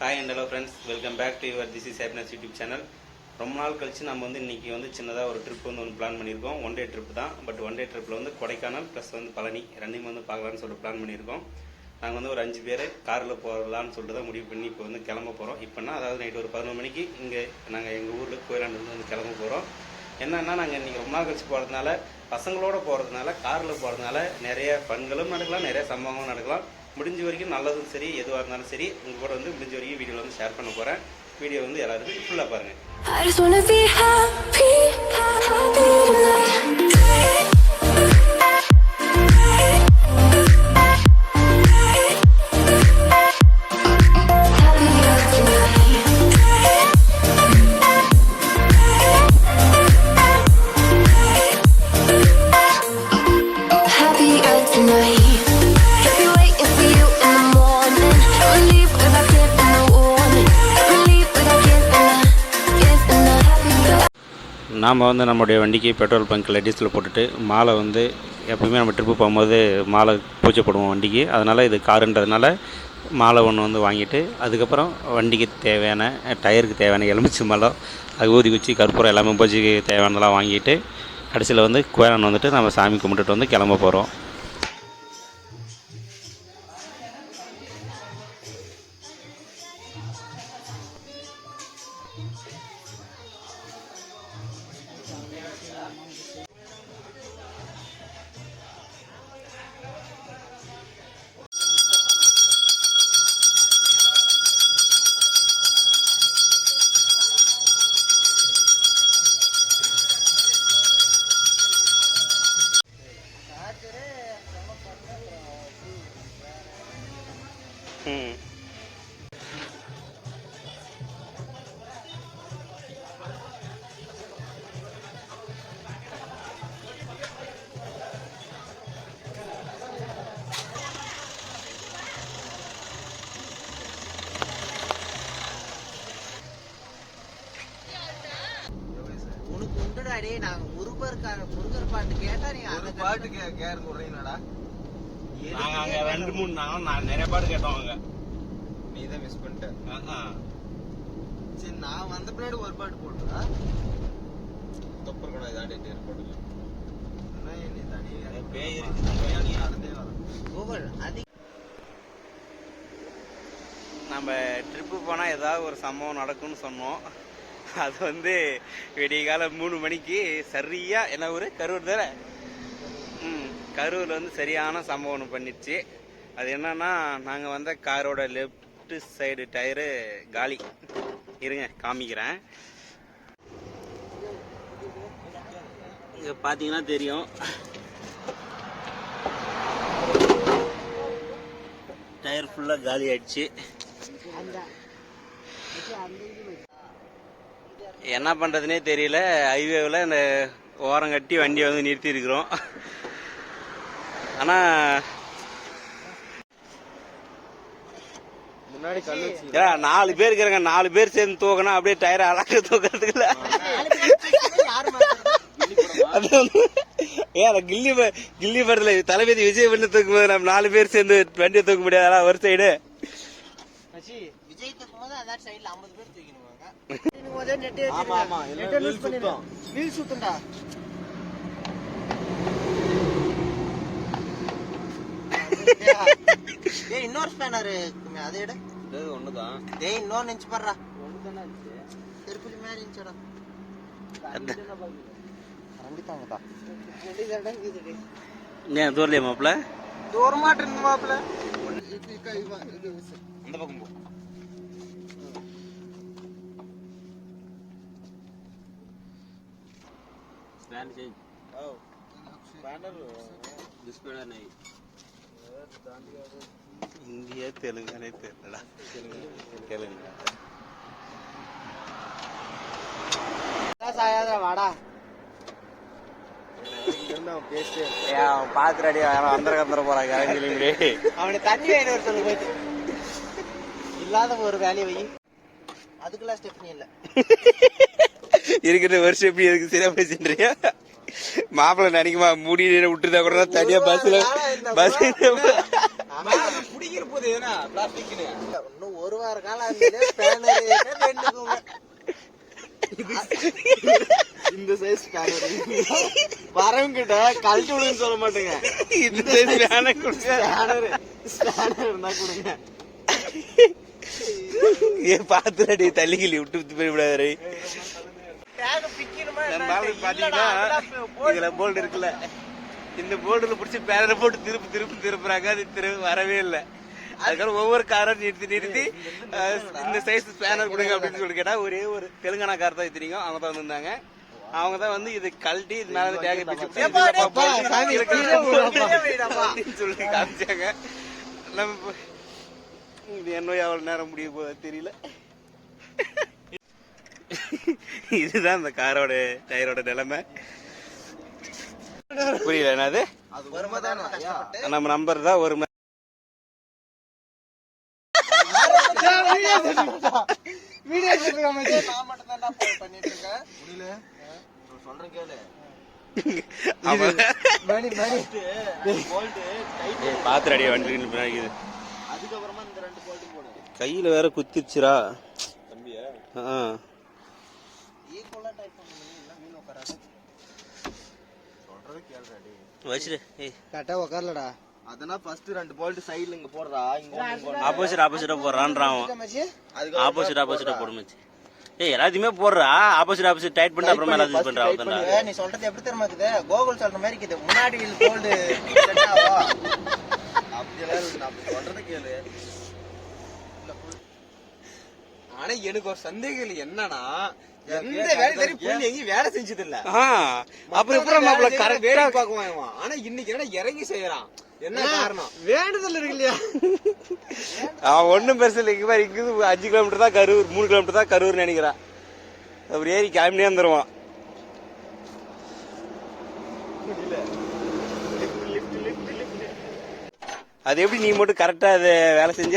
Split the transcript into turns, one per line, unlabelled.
Hi and hello friends welcome back to your this is happiness YouTube channel ரொம்ப நாள் கழிச்சு நம்ம வந்து இன்னைக்கு வந்து சின்னதாக ஒரு ட்ரிப் வந்து ஒன்று பிளான் பண்ணியிருக்கோம். ஒன் டே ட்ரிப் தான். பட் ஒன் டே ட்ரிப்பில் வந்து கொடைக்கானல் ப்ளஸ் வந்து பழனி ரெண்டையும் வந்து பார்க்கலான்னு சொல்லிட்டு பிளான் பண்ணியிருக்கோம். நாங்கள் வந்து ஒரு அஞ்சு பேர் காரில் போகலான்னு சொல்லிட்டு தான் முடிவு பண்ணி இப்போ வந்து கிளம்ப போகிறோம் இப்போனா அதாவது நைட் ஒரு பதினொரு மணிக்கு இங்கே நாங்கள் எங்கள் ஊரில் கோயிலாண்டு வந்து கிளம்ப போகிறோம் என்னன்னா நாங்கள் இன்றைக்கி ரொம்ப நாள் கழிச்சு போகிறதுனால பசங்களோட போகிறதுனால காரில் போகிறதுனால நிறைய ஃபன்களும் நடக்கலாம் நிறைய சம்பவங்களும் நடக்கலாம். முடிஞ்ச வரைக்கும் நல்லதும் சரி எதுவாக இருந்தாலும் சரி உங்கள் கூட வந்து முடிஞ்ச வரைக்கும் வீடியோவில் வந்து ஷேர் பண்ண போகிறேன் வீடியோ வந்து எல்லாருக்கும் ஃபுல்லாக பாருங்கள் நாம் வந்து நம்முடைய வண்டிக்கு பெட்ரோல் பங்க்கில் டீசல் போட்டுட்டு மாலை வந்து எப்பவுமே நம்ம ட்ரிப்பு போகும்போது மாலை பூஜை போடுவோம் வண்டிக்கு. அதனால் இது காருன்றதுனால மாலை ஒன்று வந்து வாங்கிட்டு அதுக்கப்புறம் வண்டிக்கு தேவையான டயருக்கு தேவையான எலுமிச்சை மலம் அது ஊதி குச்சி கற்பூரம் எல்லாமே பூஜைக்கு தேவையானதெல்லாம் வாங்கிட்டு கடைசியில் வந்து கோயிலான் வந்துட்டு நம்ம சாமி கும்பிட்டுட்டு வந்து கிளம்ப போகிறோம்
உனக்கு உண்டுடா டேய் நாங்க முருகருக்கான முருகர் பாட்டு கேட்டா நீ
ஒரு
அந்த
பாட்டு கே கேர் சொல்றீங்களாடா
நாங்கள் அங்கே ரெண்டு மூணு நாங்கள் நான் நிறைய பாட்டு கேட்டோம் அங்கே.
நீ தான் மிஸ் பண்ணிட்ட.
ஆ
சரி நான் வந்த பின்னாடி ஒரு பாட்டு போட்டுடா தப்பு இருக்கணும் இதாண்டி டேர் போட்டுங்க நீ தனியாக
பேய்
அது
நம்ம ட்ரிப்பு போனால் ஏதாவது ஒரு சம்பவம் நடக்கும்னு சொன்னோம். அது வந்து விடிய காலம் மூணு மணிக்கு சரியாக என்ன ஊர்? கரூர் தானே? கரூரில் வந்து சரியான சம்பவம் ஒன்று பண்ணிடுச்சு அது என்னன்னா நாங்கள் வந்த காரோட லெஃப்ட் சைடு டயரு காலி. இருங்க காமிக்கிறேன். இங்கே பார்த்தீங்கன்னா தெரியும். டயர் ஃபுல்லாக காலி ஆயிடுச்சு. என்ன பண்ணுறதுனே தெரியல. ஹைவேவில் இந்த ஓரம் கட்டி வண்டியை வந்து நிறுத்தியிருக்கிறோம் ஆனால் நாலு பேர் இருக்கிறாங்க. நாலு பேர் சேர்ந்து தூக்கணும் அப்படியே டயரை அழகாக தூக்கிறதுக்கு இல்லை.
யாரு மாட்டாங்க
அது வந்து ஏன் கில்லி கில்லி படத்துல தளபதி விஜய் பண்ணி தூக்கும் போது நம்ம நாலு பேர் சேர்ந்து வண்டியை தூக்க முடியாதா. ஒரு சைடு
விஜய் தூக்கும் போது அதான் சைடுல 50 பேர் தூக்கிடுவாங்க. போதே நெட்
ஆமா, ஆமா, இல்லைன்னா wheel சுத்தும்.
வீல் சுத்தும்டா. ஏய் இன்னொரு ஸ்பேனர் அதை எடு.
ஒண்ணுதான்.
டேய் இன்னொரு நிச்சு பாடுறா. திருப்பி மேல நிச்சடா கரண்டித்தாங்கடா
ஏன் தூரலையா மாப்பிள்ள?
தூரமாட்டு இருந்து மாப்பிள்ள.
அந்த பக்கம் போ.
இந்தியா தெலுங்கானே தெரியலடா தெலுங்கு.
சாயாதா வாடா?
அவன்
பாத்துறாடி யாரும் அந்தர கந்தர போறாங்க இறங்கி
அவனை தண்ணி வேணும் ஒரு சொல்லு போயிட்டு. இல்லாத ஒரு வேலையை வை. அதுக்கெல்லாம் ஸ்டெப்னி இல்ல.
இருக்கிற வருஷம் எப்படி இருக்கு சரியா பேசின்றியா மாப்பிள்ளை நினைக்குமா மூடி விட்டுருந்தா கூட தனியா பஸ்ல பஸ்
இன்னும் ஒரு வார காலம்
இந்த சைஸ் ஸ்பேனர் வரவங்க கிட்ட கழட்டி விடுன்னு சொல்ல மாட்டேங்க.
இந்த fan அ கொடுங்க.
ஸ்பேனர் கொடுங்க.
ஏ பாத்துடடி தள்ளி கிள்ளி விட்டு விட்டு போய் விடாது நம்ம ஆளுக்கு பாத்தீங்கன்னா இதுல போல்டு இருக்குல்ல. இந்த போல்டுல புடிச்சு பேனரை போட்டு திருப்பி திருப்பி திருப்புறாங்க. அது திரும்ப வரவே இல்லை. அதுக்கப்புறம் ஒவ்வொரு காரும் நிறுத்தி நிறுத்தி இந்த சைஸ் பேனர் கொடுங்க அப்படின்னு சொல்லி கேட்டா ஒரே ஒரு தெலுங்கானா கார் தான் தெரியும் அவங்க தான் வந்திருந்தாங்க. அவங்க தான் வந்து இது கழட்டி இது மேல டேக் பிடிச்சு சொல்லி காமிச்சாங்க. நம்ம இது என்ன எவ்வளவு நேரம் முடிய போகுது தெரியல. இதுதான் இந்த காரோட டயரோட நிலைமை. புரியல என்னது? நம்ம நம்பர் தான் ஒரு மணி-
வீடியோ எடுத்துருக்காம நான் மட்டும் தான் பண்ணிட்டு இருக்கேன்
முடியல நான் சொல்றேன் கேளு
அவன்
மணி மணி
போல்ட் டைட்
ஏய், பாத்து அடியா வண்டி பின்னாடி இருக்குது.
அதுக்கப்புறமா இந்த ரெண்டு போல்ட் போடு
கையில வேற குத்திருச்சுரா
தம்பியா
ஆ.
ஈக்குவலா டைப் பண்ணி எல்லாம் மீன் உட்காராது
சொல்றது கேளுடாடி
வச்சிரு ஏய்.
கரெக்டா உட்காரலடா
அதனா ஃபர்ஸ்ட் ரெண்டு போல்ட் சைடுல இங்க போடுறா இங்க.
ஆப்போசிட் ஆப்போசிட்டா அவன். ஆப்போசிட் ஆப்போசிட்டா போடுமச்சு ஏய் எல்லாத்தையுமே போடுறா. ஆப்போசிட் ஆப்போசிட் டைட் பண்ணி அப்புறமா எல்லாத்தையும் பண்றா
நீ சொல்றது எப்படி தெரியுமா இருக்குது? கோகுல் சொல்ற மாதிரி இருக்குது. முன்னாடி
நான் சொல்றதை கேளு. ஆனா எனக்கு ஒரு சந்தேகம் என்னன்னா எந்த வேலை புள்ளி எங்கேயும் வேலை செஞ்சது இல்ல
ஆ அப்புறம் எப்படி மாப்பிள கரெக்டா
இவன். ஆனா இன்னைக்கு என்ன இறங்கி செய்யறான்? என்ன காரணம்?
வேண்டுதல் இருக்கு இல்லையா?
அவன் பெருசு இல்லை. இங்க இங்கிருந்து அஞ்சு கிலோமீட்டர் தான் கரூர் மூணு கிலோமீட்டர் தான் கரூர் நினைக்கிறான் அப்படி ஏறி கிளம்பினே வந்துருவான். அது எப்படி நீ மட்டும் கரெக்டா அதை வேலை செஞ்ச?